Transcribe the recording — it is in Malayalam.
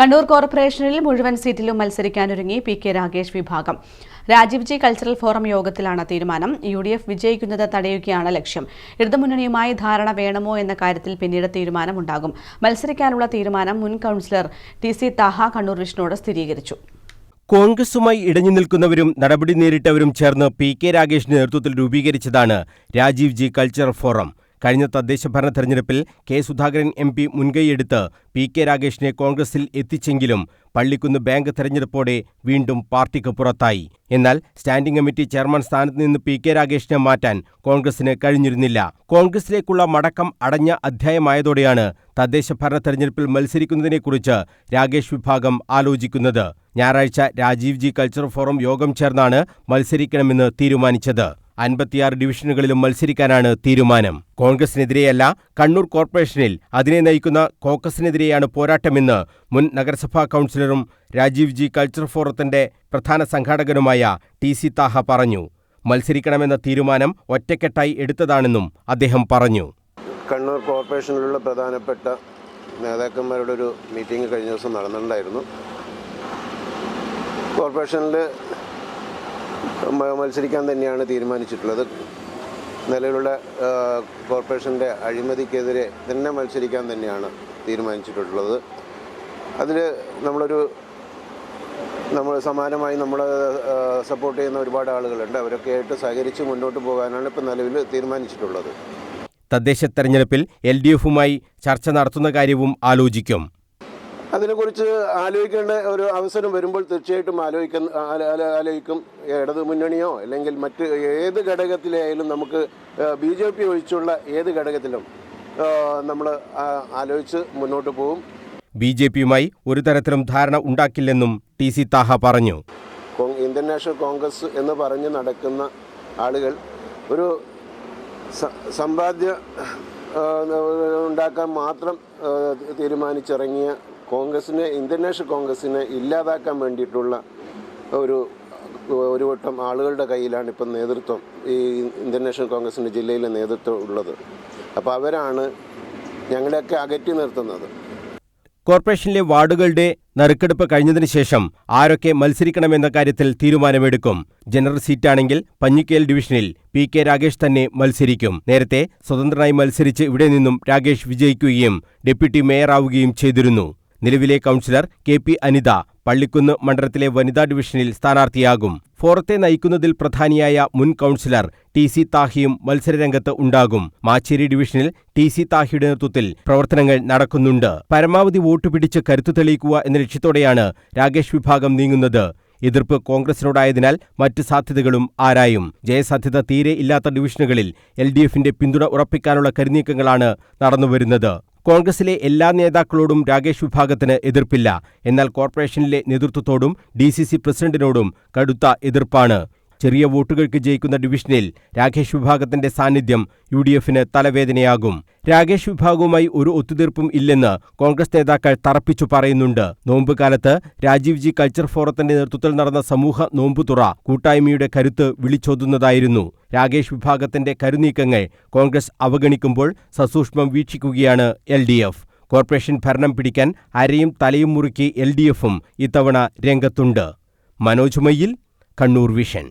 കണ്ണൂർ കോർപ്പറേഷനിൽ മുഴുവൻ സീറ്റിലും മത്സരിക്കാനൊരുങ്ങി പി കെ രാഗേഷ് വിഭാഗം. രാജീവ് ജി കൾച്ചറൽ ഫോറം യോഗത്തിലാണ് തീരുമാനം. യു ഡി എഫ് വിജയിക്കുന്നത് തടയുകയാണ് ലക്ഷ്യം. ഇടതുമുന്നണിയുമായി ധാരണ വേണമോ എന്ന കാര്യത്തിൽ പിന്നീട് തീരുമാനമുണ്ടാകും. മത്സരിക്കാനുള്ള തീരുമാനം മുൻ councillor T C Thaha Kannur വിഷ്ണുവോട് സ്ഥിരീകരിച്ചു. കോൺഗ്രസുമായി ഇടഞ്ഞു നിൽക്കുന്നവരും നടപടി നേരിട്ടവരും ചേർന്ന് പി കെ രാഗേഷിന്റെ നേതൃത്വത്തിൽ രൂപീകരിച്ചതാണ് രാജീവ് ജി കൾച്ചറൽ ഫോറം. കഴിഞ്ഞ തദ്ദേശ ഭരണ തെരഞ്ഞെടുപ്പിൽ കെ സുധാകരൻ എം പി മുൻകൈയെടുത്ത് പി കെ രാഗേഷിനെ കോൺഗ്രസിൽ എത്തിച്ചെങ്കിലും പള്ളിക്കുന്ന് ബാങ്ക് തെരഞ്ഞെടുപ്പോടെ വീണ്ടും പാർട്ടിക്ക് പുറത്തായി. എന്നാൽ സ്റ്റാൻഡിംഗ് കമ്മിറ്റി ചെയർമാൻ സ്ഥാനത്ത് നിന്ന് പി കെ രാഗേഷിനെ മാറ്റാൻ കോൺഗ്രസിന് കഴിഞ്ഞിരുന്നില്ല. കോൺഗ്രസിലേക്കുള്ള മടക്കം അടഞ്ഞ അധ്യായമായതോടെയാണ് തദ്ദേശ ഭരണ തെരഞ്ഞെടുപ്പിൽ മത്സരിക്കുന്നതിനെക്കുറിച്ച് രാഗേഷ് വിഭാഗം ആലോചിക്കുന്നത്. ഞായറാഴ്ച രാജീവ്ജി കൾച്ചർ ഫോറം യോഗം ചേർന്നാണ് മത്സരിക്കണമെന്ന് തീരുമാനിച്ചത്. അൻപത്തിയാറ് ഡിവിഷനുകളിലും മത്സരിക്കാനാണ് തീരുമാനം. കോൺഗ്രസിനെതിരെയല്ല കണ്ണൂർ കോർപ്പറേഷനിൽ അതിനെ നയിക്കുന്ന കോക്കസിനെതിരെയാണ് പോരാട്ടമെന്ന് മുൻ നഗരസഭാ കൗൺസിലറും രാജീവ് ജി കൾച്ചർ ഫോറത്തിന്റെ പ്രധാന സംഘാടകനുമായ ടി സി താഹ പറഞ്ഞു. മത്സരിക്കണമെന്ന തീരുമാനം ഒറ്റക്കെട്ടായി എടുത്തതാണെന്നും അദ്ദേഹം പറഞ്ഞു. കണ്ണൂർ കോർപ്പറേഷനിലുള്ള പ്രധാനപ്പെട്ട നേതാക്കന്മാരുടെ ഒരു മീറ്റിംഗ് കഴിഞ്ഞ ദിവസം നടന്നിട്ടുണ്ടായിരുന്നു. കോർപ്പറേഷനിൽ മത്സരിക്കാൻ തന്നെയാണ് തീരുമാനിച്ചിട്ടുള്ളത്. നിലവിലുള്ള കോർപ്പറേഷന്റെ അഴിമതിക്കെതിരെ തന്നെ മത്സരിക്കാൻ തന്നെയാണ് തീരുമാനിച്ചിട്ടുള്ളത്. അതിൽ നമ്മളൊരു നമ്മൾ സമാനമായി നമ്മൾ സപ്പോർട്ട് ചെയ്യുന്ന ഒരുപാട് ആളുകളുണ്ട്. അവരൊക്കെ ആയിട്ട് സഹകരിച്ച് മുന്നോട്ട് പോകാനാണ് ഇപ്പോൾ നിലവിൽ തീരുമാനിച്ചിട്ടുള്ളത്. തദ്ദേശ തെരഞ്ഞെടുപ്പിൽ എൽ ഡി എഫുമായി ചർച്ച നടത്തുന്ന കാര്യവും ആലോചിക്കും. അതിനെക്കുറിച്ച് ആലോചിക്കേണ്ട ഒരു അവസരം വരുമ്പോൾ തീർച്ചയായിട്ടും ആലോചിക്കുന്ന ആല- ആല- ആലോചിക്കും. ഇടതു മുന്നണിയോ അല്ലെങ്കിൽ മറ്റ് ഏത് ഘടകത്തിലായാലും നമുക്ക് ബി ജെ പി ഒഴിച്ചുള്ള ഏത് ഘടകത്തിലും നമ്മൾ ആലോചിച്ച് മുന്നോട്ട് പോകും. ബി ജെ പിയുമായി ഒരു തരത്തിലും ധാരണ ഉണ്ടാക്കില്ലെന്നും ടി സി താഹ പറഞ്ഞു. ഇന്ത്യൻ നാഷണൽ കോൺഗ്രസ് എന്ന് പറഞ്ഞ് നടക്കുന്ന ആളുകൾ ഒരു സമ്പാദ്യ ഉണ്ടാക്കാൻ മാത്രം തീരുമാനിച്ചിറങ്ങിയ കോൺഗ്രസിനെ ഇന്ത്യൻ നാഷണൽ കോൺഗ്രസിനെ ഇല്ലാതാക്കാൻ വേണ്ടിയിട്ടുള്ള ഒരു ഒരു വട്ടം ആളുകളുടെ കയ്യിലാണ് ഇപ്പം നേതൃത്വം ഈ ഇന്ത്യൻ നാഷണൽ കോൺഗ്രസിന്റെ ജില്ലയിലെ നേതൃത്വം ഉള്ളത്. അപ്പോൾ അവരാണ് ഞങ്ങളെയൊക്കെ അകറ്റി നിർത്തുന്നത്. കോർപ്പറേഷനിലെ വാർഡുകളുടെ നറുക്കെടുപ്പ് കഴിഞ്ഞതിന് ശേഷം ആരൊക്കെ മത്സരിക്കണമെന്ന കാര്യത്തിൽ തീരുമാനമെടുക്കും. ജനറൽ സീറ്റാണെങ്കിൽ പഞ്ഞിക്കേൽ ഡിവിഷനിൽ പി കെ രാകേഷ് തന്നെ മത്സരിക്കും. നേരത്തെ സ്വതന്ത്രനായി മത്സരിച്ച് ഇവിടെ നിന്നും രാകേഷ് വിജയിക്കുകയും ഡെപ്യൂട്ടി മേയറാവുകയും ചെയ്തിരുന്നു. നിലവിലെ councillor K P Anitha Pallikkunnu മണ്ഡലത്തിലെ വനിതാ ഡിവിഷനിൽ സ്ഥാനാർത്ഥിയാകും. ഫോറത്തെ നയിക്കുന്നതിൽ പ്രധാനിയായ മുൻ കൗൺസിലർ ടി സി താഹിയും മത്സരരംഗത്ത് ഉണ്ടാകും. മാച്ചേരി ഡിവിഷനിൽ ടി സി താഹിയുടെ നേതൃത്വത്തിൽ പ്രവർത്തനങ്ങൾ നടക്കുന്നുണ്ട്. പരമാവധി വോട്ട് പിടിച്ച് കരുത്തു തെളിയിക്കുക എന്ന ലക്ഷ്യത്തോടെയാണ് രാകേഷ് വിഭാഗം നീങ്ങുന്നത്. എതിർപ്പ് കോൺഗ്രസിനോടായതിനാൽ മറ്റ് സാധ്യതകളും ആരായും. ജയസാധ്യത തീരെ ഇല്ലാത്ത ഡിവിഷനുകളിൽ എൽ ഡി എഫിന്റെ പിന്തുണ ഉറപ്പിക്കാനുള്ള കരുനീക്കങ്ങളാണ് നടന്നുവരുന്നത്. കോൺഗ്രസിലെ എല്ലാ നേതാക്കളോടും രാകേഷ് വിഭാഗത്തിന് എതിർപ്പില്ല. എന്നാൽ കോർപ്പറേഷനിലെ നേതൃത്വത്തോടും ഡി സി സി പ്രസിഡന്റിനോടും കടുത്ത എതിർപ്പാണ്. ചെറിയ വോട്ടുകൾക്ക് ജയിക്കുന്ന ഡിവിഷനിൽ രാകേഷ് വിഭാഗത്തിന്റെ സാന്നിധ്യം യു ഡി എഫിന് തലവേദനയാകും. രാകേഷ് വിഭാഗവുമായി ഒരു ഒത്തുതീർപ്പും ഇല്ലെന്ന് കോൺഗ്രസ് നേതാക്കൾ തറപ്പിച്ചു പറയുന്നുണ്ട്. നോമ്പുകാലത്ത് രാജീവ് ജി കൾച്ചർ ഫോറത്തിന്റെ നേതൃത്വത്തിൽ നടന്ന സമൂഹ നോമ്പുതുറ കൂട്ടായ്മയുടെ കരുത്ത് വിളിച്ചോതുന്നതായിരുന്നു. രാകേഷ് വിഭാഗത്തിന്റെ കരുനീക്കങ്ങൾ കോൺഗ്രസ് അവഗണിക്കുമ്പോൾ സസൂക്ഷ്മം വീക്ഷിക്കുകയാണ് എൽ കോർപ്പറേഷൻ ഭരണം പിടിക്കാൻ അരയും തലയും മുറുക്കി എൽ ഡി എഫും ഇത്തവണ രംഗത്തുണ്ട്. മനോജ് മയിൽ കണ്ണൂർ വിഷൻ.